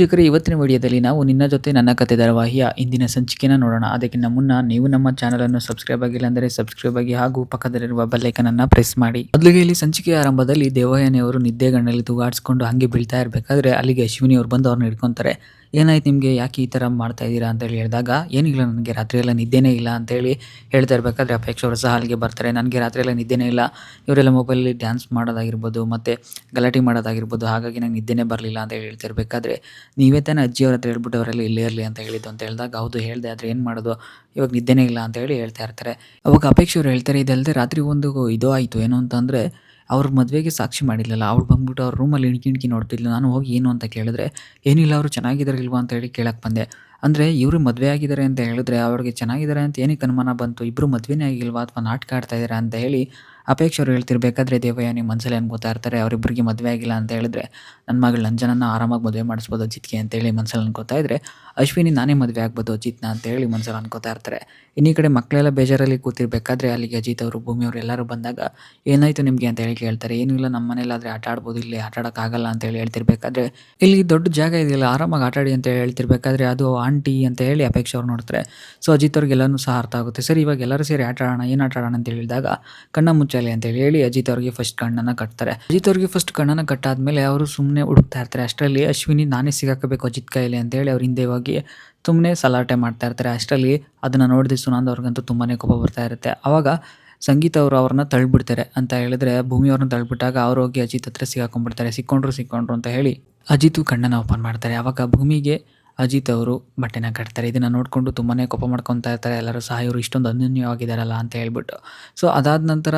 ವೀಕ್ಷಕರೇ, ಇವತ್ತಿನ ವಿಡಿಯೋದಲ್ಲಿ ನಾವು ನಿನ್ನ ಜೊತೆ ನನ್ನ ಕತೆ ಧಾರಾವಾಹಿಯ ಇಂದಿನ ಸಂಚಿಕೆನ ನೋಡೋಣ. ಅದಕ್ಕಿಂತ ಮುನ್ನ ನೀವು ನಮ್ಮ ಚಾನಲ್ ಅನ್ನು ಸಬ್ಸ್ಕ್ರೈಬ್ ಆಗಿಲ್ಲ ಅಂದರೆ ಸಬ್ಸ್ಕ್ರೈಬ್ ಆಗಿ ಹಾಗೂ ಪಕ್ಕದಲ್ಲಿರುವ ಬಲ್ಲೈಕನ್ ಅನ್ನ ಪ್ರೆಸ್ ಮಾಡಿ. ಮೊದಲಿಗೆ ಇಲ್ಲಿ ಸಂಚಿಕೆಯ ಆರಂಭದಲ್ಲಿ ದೇವಯಾನಿ ಅವರು ನಿದ್ದೆಗಣ್ಣಲ್ಲಿ ತೂಗಾಡಿಸ್ಕೊಂಡು ಹಂಗೆ ಬೀಳ್ತಾ ಇರಬೇಕಾದ್ರೆ ಅಲ್ಲಿಗೆ ಅಶ್ವಿನಿ ಬಂದು ಅವ್ರನ್ನ ಹಿಡ್ಕೊಂತಾರೆ. ಏನಾಯ್ತು ನಿಮಗೆ? ಯಾಕೆ ಈ ಥರ ಮಾಡ್ತಾ ಇದ್ದೀರಾ ಅಂತೇಳಿ ಹೇಳಿದಾಗ ಏನಿಲ್ಲ ನನಗೆ ರಾತ್ರಿ ಎಲ್ಲ ನಿದ್ದೆನೇ ಇಲ್ಲ ಅಂತೇಳಿ ಹೇಳ್ತಾ ಇರಬೇಕಾದ್ರೆ ಅಪೇಕ್ಷ ಅವರು ಸಹ ಅಲ್ಲಿಗೆ ಬರ್ತಾರೆ. ನನಗೆ ರಾತ್ರಿ ಎಲ್ಲ ನಿದ್ದೆನೇ ಇಲ್ಲ. ಇವರೆಲ್ಲ ಮೊಬೈಲಲ್ಲಿ ಡ್ಯಾನ್ಸ್ ಮಾಡೋದಾಗಿರ್ಬೋದು, ಮತ್ತು ಗಲಾಟೆ ಮಾಡೋದಾಗಿರ್ಬೋದು, ಹಾಗಾಗಿ ನಂಗೆ ನಿದ್ದೆನೇ ಬರಲಿಲ್ಲ ಅಂತ ಹೇಳಿ ಹೇಳ್ತಿರ್ಬೇಕಾದ್ರೆ ನೀವೇ ತಾನೇ ಅಜ್ಜಿಯವ್ರ ಹತ್ರ ಹೇಳ್ಬಿಟ್ಟು ಅವರೆಲ್ಲ ಇಲ್ಲೇ ಇರಲಿ ಅಂತ ಹೇಳಿದ್ದು ಅಂತ ಹೇಳಿದಾಗ, ಹೌದು, ಹೇಳಿದೆ, ಆದರೆ ಏನು ಮಾಡೋದು? ಇವಾಗ ನಿದ್ದೆನೇ ಇಲ್ಲ ಅಂತ ಹೇಳಿ ಹೇಳ್ತಾ ಇರ್ತಾರೆ. ಅವಾಗ ಅಪೇಕ್ಷೆ ಅವ್ರು ಹೇಳ್ತಾರೆ ಇದಲ್ಲದೆ ರಾತ್ರಿ ಒಂದು ಇದು ಆಯಿತು. ಏನು ಅಂತಂದರೆ ಅವ್ರ ಮದುವೆಗೆ ಸಾಕ್ಷಿ ಮಾಡಿಲ್ಲಲ್ಲ ಅವ್ರು ಬಂದ್ಬಿಟ್ಟು ಅವ್ರ ರೂಮಲ್ಲಿ ಇಣಕಿ ಇಣಕಿ ನೋಡ್ತಿದ್ಲು. ನಾನು ಹೋಗಿ ಏನು ಅಂತ ಕೇಳಿದ್ರೆ, ಏನಿಲ್ಲ ಅವರು ಚೆನ್ನಾಗಿದ್ದಾರೆ ಇಲ್ವಾ ಅಂತ ಹೇಳಿ ಕೇಳಕ್ಕೆ ಬಂದೆ. ಅಂದರೆ ಇವರು ಮದುವೆ ಆಗಿದ್ದಾರೆ ಅಂತ ಹೇಳಿದ್ರೆ ಅವ್ರಿಗೆ ಚೆನ್ನಾಗಿದ್ದಾರೆ ಅಂತ ಏನಕ್ಕೆ ಅನುಮಾನ ಬಂತು? ಇಬ್ಬರು ಮದುವೆನೇ ಆಗಿಲ್ವಾ ಅಥವಾ ನಾಟಕ ಆಡ್ತಾ ಇದ್ದಾರೆ ಅಂತ ಹೇಳಿ ಅಪೇಕ್ಷೆ ಅವ್ರು ಹೇಳ್ತಿರ್ಬೇಕಾದ್ರೆ ದೇವಯಾನಿ ಮನಸ್ಸಲ್ಲಿ ಅನ್ಕೋತಾ ಇರ್ತಾರೆ ಅವರಿಬ್ಬರಿಗೆ ಮದುವೆ ಆಗಿಲ್ಲ ಅಂತ ಹೇಳಿದ್ರೆ ನನ್ನ ಮಗಳು ನಂಜನನ್ನ ಆರಾಮಾಗಿ ಮದುವೆ ಮಾಡಿಸ್ಬೋದು ಅಜಿತ್ಗೆ ಅಂತೇಳಿ ಮನಸ್ಸಲ್ಲಿ ಅನ್ಕೋತಾ ಇದ್ರೆ, ಅಶ್ವಿನಿ ನಾನೇ ಮದುವೆ ಆಗ್ಬೋದು ಅಜಿತ್ನ ಅಂತೇಳಿ ಮನಸ್ಸಲ್ಲಿ ಅನ್ಕೋತಾ ಇರ್ತಾರೆ. ಇನ್ನೀ ಕಡೆ ಮಕ್ಕಳೆಲ್ಲ ಬೇಜಾರಲ್ಲಿ ಕೂತಿರ್ಬೇಕಾದ್ರೆ ಅಲ್ಲಿಗೆ ಅಜಿತ್ ಅವರು, ಭೂಮಿ ಅವರು ಎಲ್ಲರೂ ಬಂದಾಗ ಏನಾಯಿತು ನಿಮಗೆ ಅಂತ ಹೇಳಿ ಕೇಳ್ತಾರೆ. ಏನಿಲ್ಲ ನಮ್ಮ ಮನೇಲಾದರೆ ಆಟ ಆಡ್ಬೋದು, ಇಲ್ಲಿ ಆಟ ಆಡೋಕ್ಕಾಗಲ್ಲ ಅಂತ ಹೇಳಿ ಹೇಳ್ತಿರ್ಬೇಕಾದ್ರೆ, ಇಲ್ಲಿ ದೊಡ್ಡ ಜಾಗ ಇದೆಯಲ್ಲ, ಆರಾಮಾಗಿ ಆಟ ಆಡಿ ಅಂತ ಹೇಳಿ ಹೇಳ್ತಿರ್ಬೇಕಾದ್ರೆ ಅದು ಆಂಟಿ ಅಂತ ಹೇಳಿ ಅಪೇಕ್ಷೆ ಅವ್ರು ನೋಡ್ತಾರೆ. ಸೊ ಅಜಿತ್ ಅವ್ರಿಗೆಲ್ಲನೂ ಸಹ ಅರ್ಥ ಆಗುತ್ತೆ. ಸರ್, ಇವಾಗ ಎಲ್ಲರೂ ಸೇರಿ ಆಟ ಆಡೋಣ, ಏನು ಆಟ ಆಡೋಣ ಅಂತ ಹೇಳಿದಾಗ ಕಣ್ಣ ಮುಚ್ಚಾಲೆ ಅಂತ ಹೇಳಿ ಅಜಿತ್ ಅವ್ರಿಗೆ ಫಸ್ಟ್ ಕಣ್ಣನ್ನು ಕಟ್ತಾರೆ. ಅಜಿತ್ ಅವ್ರಿಗೆ ಫಸ್ಟ್ ಕಣ್ಣನ್ನು ಕಟ್ಟಾದ್ಮೇಲೆ ಅವರು ಸುಮ್ಮನೆ ಹುಡುಕ್ತಾ ಇರ್ತಾರೆ. ಅಷ್ಟರಲ್ಲಿ ಅಶ್ವಿನಿ ನಾನೇ ಸಿಗಾಕಬೇಕು ಅಜಿತ್ ಕೈಲಿ ಅಂತೇಳಿ ಅವ್ರ ಹಿಂದೆ ಹೋಗಿ ಸುಮ್ಮನೆ ಸಲಾಟೆ ಮಾಡ್ತಾ ಇರ್ತಾರೆ. ಅಷ್ಟರಲ್ಲಿ ಅದನ್ನು ನೋಡಿದ ಸುನಂದ್ ಅವ್ರಿಗಂತೂ ತುಂಬಾ ಕೋಪ ಬರ್ತಾ ಇರುತ್ತೆ. ಆವಾಗ ಸಂಗೀತ ಅವರು ಅವ್ರನ್ನ ತಳ್ಳಿಬಿಡ್ತಾರೆ ಅಂತ ಹೇಳಿದ್ರೆ ಭೂಮಿ ಅವ್ರನ್ನ ತಳ್ಳಿಬಿಟ್ಟಾಗ ಅವ್ರು ಹೋಗಿ ಅಜಿತ್ ಹತ್ರ ಸಿಗಾಕೊಂಡ್ಬಿಡ್ತಾರೆ. ಸಿಕ್ಕೊಂಡ್ರು ಸಿಕ್ಕೊಂಡ್ರು ಅಂತ ಹೇಳಿ ಅಜಿತ್ ಕಣ್ಣನ್ನು ಓಪನ್ ಮಾಡ್ತಾರೆ. ಆವಾಗ ಭೂಮಿಗೆ ಅಜಿತ್ ಅವರು ಬಟ್ಟೆನ ಕಟ್ತಾರೆ. ಇದನ್ನು ನೋಡಿಕೊಂಡು ತುಂಬಾ ಕೋಪ ಮಾಡ್ಕೊತಾ ಇರ್ತಾರೆ. ಎಲ್ಲರೂ ಸಹ ಇವರು ಇಷ್ಟೊಂದು ಅನ್ಯೋನ್ಯವಾಗಿದ್ದಾರಲ್ಲ ಅಂತ ಹೇಳ್ಬಿಟ್ಟು. ಸೊ ಅದಾದ ನಂತರ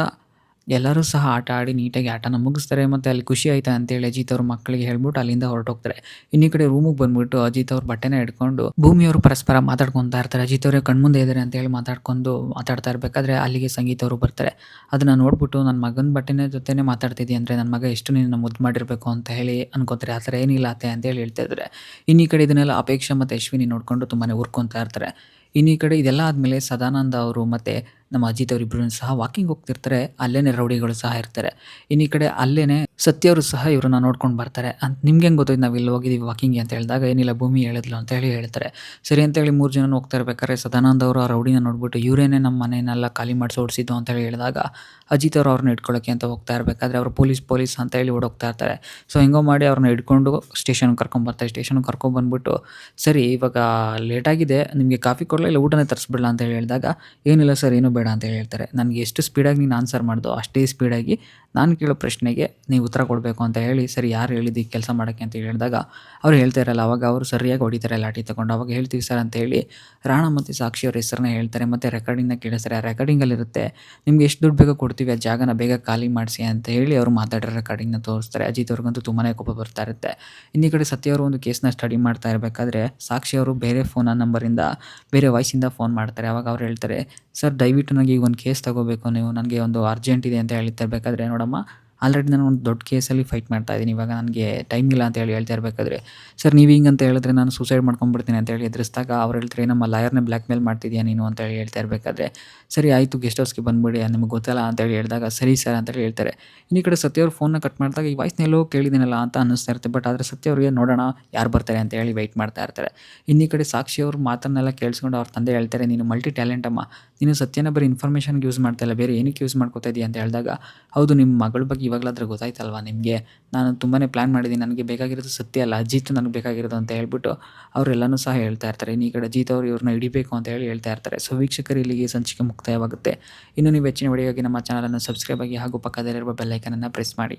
ಎಲ್ಲರೂ ಸಹ ಆಟ ಆಡಿ ನೀಟಾಗಿ ಆಟನ ಮುಗಿಸ್ತಾರೆ ಮತ್ತು ಅಲ್ಲಿ ಖುಷಿ ಆಯ್ತಾ ಅಂತೇಳಿ ಅಜಿತ್ ಅವ್ರ ಮಕ್ಕಳಿಗೆ ಹೇಳ್ಬಿಟ್ಟು ಅಲ್ಲಿಂದ ಹೊರಟೋಗ್ತಾರೆ. ಇನ್ನಿ ಕಡೆ ರೂಮಿಗೆ ಬಂದ್ಬಿಟ್ಟು ಅಜಿತ್ ಅವ್ರ ಬಟ್ಟೆನ ಹಿಡ್ಕೊಂಡು ಭೂಮಿಯವರು ಪರಸ್ಪರ ಮಾತಾಡ್ಕೊತಾ ಇರ್ತಾರೆ. ಅಜಿತ್ ಅವರೇ ಕಣ್ಮುಂದೆ ಇದ್ದಾರೆ ಅಂತ ಹೇಳಿ ಮಾತಾಡ್ಕೊಂಡು ಮಾತಾಡ್ತಾ ಇರಬೇಕಾದ್ರೆ ಅಲ್ಲಿಗೆ ಸಂಗೀತ ಅವರು ಬರ್ತಾರೆ. ಅದನ್ನು ನೋಡ್ಬಿಟ್ಟು ನನ್ನ ಮಗನ ಬಟ್ಟೆನ ಜೊತೆನೇ ಮಾತಾಡ್ತಿದ್ದೆ ಅಂದರೆ ನನ್ನ ಮಗ ಎಷ್ಟು ನಿನ್ನ ಮುದ್ದು ಮಾಡಿರಬೇಕು ಅಂತ ಹೇಳಿ ಅನ್ಕೋತಾರೆ. ಆ ಥರ ಏನಿಲ್ಲ ಅತ್ತೆ ಅಂತೇಳಿ ಹೇಳ್ತಾ ಇದ್ದಾರೆ ಇನ್ನಿ ಕಡೆ ಇದನ್ನೆಲ್ಲ ಅಪೇಕ್ಷೆ ಮತ್ತು ಯಶ್ವಿನಿ ನೋಡಿಕೊಂಡು ತುಂಬಾ ಉರ್ಕೊತಾ ಇರ್ತಾರೆ. ಇನ್ನು ಕಡೆ ಇದೆಲ್ಲ ಆದಮೇಲೆ ಸದಾನಂದ ಅವರು ಮತ್ತು ನಮ್ಮ ಅಜಿತ್ ಅವರಿಬ್ಬರೂ ಸಹ ವಾಕಿಂಗ್ ಹೋಗ್ತಿರ್ತಾರೆ. ಅಲ್ಲೇನೆ ರೌಡಿಗಳು ಸಹ ಇರ್ತಾರೆ. ಇನ್ನು ಈ ಕಡೆ ಅಲ್ಲೇನೆ ಸತ್ಯ ಅವರು ಸಹ ಇವರನ್ನ ನೋಡ್ಕೊಂಡು ಬರ್ತಾರೆ. ಅಂತ ನಿಮ್ಗೆ ಹೆಂಗೆ ಗೊತ್ತಾಯ್ತು ನಾವು ಇಲ್ಲಿ ಹೋಗಿದ್ದೀವಿ ವಾಕಿಂಗ್ ಅಂತ ಹೇಳಿದಾಗ, ಏನಿಲ್ಲ, ಭೂಮಿ ಹೇಳಿದ್ಲು ಅಂತ ಹೇಳಿ ಹೇಳ್ತಾರೆ. ಸರಿ ಅಂತೇಳಿ ಮೂರು ಜನ ಹೋಗ್ತಾ ಇರ್ಬೇಕಾದ್ರೆ ಸದಾನಂದ ಅವರು ಆ ರೌಡಿನ ನೋಡ್ಬಿಟ್ಟು, ಇವರೇನೇ ನಮ್ಮ ಮನೆಯನ್ನೆಲ್ಲ ಖಾಲಿ ಮಾಡಿಸಿ ಓಡಿಸಿದ್ದು ಅಂತ ಹೇಳಿ ಹೇಳಿದಾಗ, ಅಜಿತ್ ಅವರು ಅವ್ರನ್ನ ಇಟ್ಕೊಳ್ಳೋಕೆ ಅಂತ ಹೋಗ್ತಾ ಇರಬೇಕಾದ್ರೆ ಅವರು ಪೊಲೀಸ್ ಪೊಲೀಸ್ ಅಂತ ಹೇಳಿ ಓಡೋಗ್ತಾ ಇರ್ತಾರೆ. ಸೊ ಹೆಂಗೋ ಮಾಡಿ ಅವ್ರನ್ನ ಹಿಡ್ಕೊಂಡು ಸ್ಟೇಷನ್ಗೆ ಕರ್ಕೊಂಬರ್ತಾರೆ ಸ್ಟೇಷನ್ಗೆ ಕರ್ಕೊಂಬಂದ್ಬಿಟ್ಟು ಸರಿ, ಇವಾಗ ಲೇಟಾಗಿದೆ ನಿಮಗೆ ಕಾಫಿ ಕೊಡಲ್ಲ ಇಲ್ಲ ಊಟನೇ ತರಿಸ್ಬಿಡಲ್ಲ ಅಂತ ಹೇಳಿ ಹೇಳಿದಾಗ, ಏನಿಲ್ಲ ಸರ್, ಏನೂ ಬೇಡ ಅಂತ ಹೇಳ್ತಾರೆ. ನನಗೆ ಎಷ್ಟು ಸ್ಪೀಡಾಗಿ ನೀನು ಆನ್ಸರ್ ಮಾಡ್ದೋ ಅಷ್ಟೇ ಸ್ಪೀಡಾಗಿ ನಾನು ಕೇಳೋ ಪ್ರಶ್ನೆಗೆ ನೀವು ಉತ್ತರ ಕೊಡಬೇಕು ಅಂತ ಹೇಳಿ ಸರಿ ಯಾರು ಹೇಳಿದ್ದು ಕೆಲಸ ಮಾಡೋಕ್ಕೆ ಅಂತ ಹೇಳಿದಾಗ ಅವ್ರು ಹೇಳ್ತಾ ಇರಲ್ಲ, ಅವಾಗ ಅವರು ಸರಿಯಾಗಿ ಹೊಡಿತಾರೆ, ಲಾಠಿ ತಗೊಂಡು ಅವಾಗ ಹೇಳ್ತೀವಿ ಸರ್ ಅಂತ ಹೇಳಿ ರಾಣ ಮತ್ತು ಸಾಕ್ಷಿ ಅವ್ರ ಹೆಸರನ್ನ ಹೇಳ್ತಾರೆ, ಮತ್ತು ರೆಕಾರ್ಡಿಂಗ್ನ ಕೇಳಿಸ್ತಾರೆ ಆ ರೆಕಾರ್ಡಿಂಗಲ್ಲಿರುತ್ತೆ ನಿಮ್ಗೆ ಎಷ್ಟು ದುಡ್ಡು ಬೇಗ ಕೊಡ್ತೀವಿ, ಆ ಜಾಗನ ಬೇಗ ಖಾಲಿ ಮಾಡಿಸಿ ಅಂತ ಹೇಳಿ ಅವರು ಮಾತಾಡೋ ರೆಕಾರ್ಡಿಂಗ್ನ ತೋರಿಸ್ತಾರೆ. ಅಜಿತ್ ಅವ್ರಿಗಂತೂ ತುಂಬಾ ಕೋಪ ಬರ್ತಾ ಇರುತ್ತೆ. ಇನ್ನೀ ಕಡೆ ಸತ್ಯ ಅವರು ಒಂದು ಕೇಸ್ನ ಸ್ಟಡಿ ಮಾಡ್ತಾ ಇರಬೇಕಾದ್ರೆ ಸಾಕ್ಷಿ ಅವರು ಬೇರೆ ಫೋನ್ ನಂಬರಿಂದ ಬೇರೆ ವಾಯ್ಸಿಂದ ಫೋನ್ ಮಾಡ್ತಾರೆ. ಅವಾಗ ಅವ್ರು ಹೇಳ್ತಾರೆ, ಸರ್ ದಯವಿಟ್ಟು ನನಗೆ ಈಗ ಒಂದು ಕೇಸ್ ತಗೋಬೇಕು, ನೀವು ನನಗೆ ಒಂದು ಅರ್ಜೆಂಟ್ ಇದೆ ಅಂತ ಹೇಳ್ತಿರ್ಬೇಕಾದ್ರೆ ನೋಡಮ್ಮ ಆಲ್ರೆಡಿ ನಾನು ಒಂದು ದೊಡ್ಡ ಕೇಸಲ್ಲಿ ಫೈಟ್ ಮಾಡ್ತಾ ಇದ್ದೀನಿ. ಇವಾಗ ನನಗೆ ಟೈಮ್ ಇಲ್ಲ ಅಂತ ಹೇಳಿ ಹೇಳ್ತಾ ಇರಬೇಕಾದ್ರೆ, ಸರ್, ನೀವು ಹಿಂಗೆ ಅಂತ ಹೇಳಿದ್ರೆ ನಾನು ಸೂಸೈಡ್ ಮಾಡ್ಕೊಂಡ್ಬಿಡ್ತೀನಿ ಅಂತ ಹೇಳಿ ಎದುರಿಸಿದಾಗ ಅವ್ರು ಹೇಳ್ತಾರೆ, ನಮ್ಮ ಲಾಯರ್ನೇ ಬ್ಲ್ಯಾಕ್ ಮೇಲ್ ಮಾಡ್ತಿದ್ಯಾ ನೀನು? ಅಂತ ಹೇಳಿ ಹೇಳ್ತಾ ಇರಬೇಕಾದ್ರೆ, ಸರಿ, ಆಯಿತು ಗೆಸ್ಟ್ ಹೌಸ್ಗೆ ಬಂದುಬಿಡಿ ನಿಮಗೆ ಗೊತ್ತಲ್ಲ ಅಂತ ಹೇಳಿ ಹೇಳಿದಾಗ, ಸರಿ ಸರ್ ಅಂತ ಹೇಳಿ ಹೇಳ್ತಾರೆ. ಈ ಕಡೆ ಸತ್ಯವ್ರ ಫೋನ್ನ ಕಟ್ ಮಾಡಿದಾಗ ಈ ವಾಯ್ಸ್ನೆಲ್ಲೋ ಕೇಳಿದ್ದೀನಲ್ಲ ಅಂತ ಅನ್ನಿಸ್ತಾ ಇರುತ್ತೆ. ಬಟ್ ಆದರೆ ಸತ್ಯವ್ರಿಗೆ ನೋಡೋಣ, ಯಾರು ಬರ್ತಾರೆ? ಅಂತ ಹೇಳಿ ವೆಯ್ಟ್ ಮಾಡ್ತಾ ಇರ್ತಾರೆ. ಇನ್ನಿ ಕಡೆ ಸಾಕ್ಷಿ ಅವ್ರ ಮಾತನ್ನೆಲ್ಲ ಕೇಳಿಸ್ಕೊಂಡು ಅವ್ರ ತಂದೆ ಹೇಳ್ತಾರೆ, ನೀನು ಮಲ್ಟಿ ಟ್ಯಾಲೆಂಟ್ ಅಮ್ಮ. ನೀನು ಸತ್ಯನ ಬರೀ ಇನ್ಫಾರ್ಮೇಷನ್ಗೆ ಯೂಸ್ ಮಾಡ್ತಾ ಇಲ್ಲ, ಬೇರೆ ಏನಕ್ಕೆ ಯೂಸ್ ಮಾಡ್ಕೋತಾ ಇದೆಯಾ ಅಂತ ಹೇಳಿದಾಗ, ಹೌದು ನಿಮ್ಮ ಮಗಳ ಬಗ್ಗೆ ಇವಾಗಲಾದ್ರೆ ಗೊತ್ತಾಯ್ತಲ್ವಾ ನಿಮಗೆ? ನಾನು ತುಂಬಾ ಪ್ಲ್ಯಾನ್ ಮಾಡಿದ್ದೀನಿ ನನಗೆ ಬೇಕಾಗಿರೋದು ಸತ್ಯ ಅಲ್ಲ, ಅಜಿತ್ ನನಗೆ ಬೇಕಾಗಿರೋದು ಅಂತ ಹೇಳ್ಬಿಟ್ಟು ಅವರೆಲ್ಲನೂ ಸಹ ಹೇಳ್ತಾ ಇರ್ತಾರೆ. ಈ ಕಡೆ ಅಜಿತ್ ಅವರು ಇವ್ರನ್ನ ಹಿಡಿಬೇಕು ಅಂತ ಹೇಳಿ ಹೇಳ್ತಾ ಇರ್ತಾರೆ. ಸೊ ವೀಕ್ಷಕರು ಇಲ್ಲಿಗೆ ಸಂಚಿಕೆ ಮುಕ್ತಾಯವಾಗುತ್ತೆ. ಇನ್ನು ನೀವು ಹೆಚ್ಚಿನ ವಿಡಿಯೋಗೆ ನಮ್ಮ ಚಾನಲನ್ನು ಸಬ್ಸ್ಕ್ರೈಬ್ ಆಗಿ ಹಾಗೂ ಪಕ್ಕದಲ್ಲಿರುವ ಬೆಲ್ಲೈಕನನ್ನು ಪ್ರೆಸ್ ಮಾಡಿ.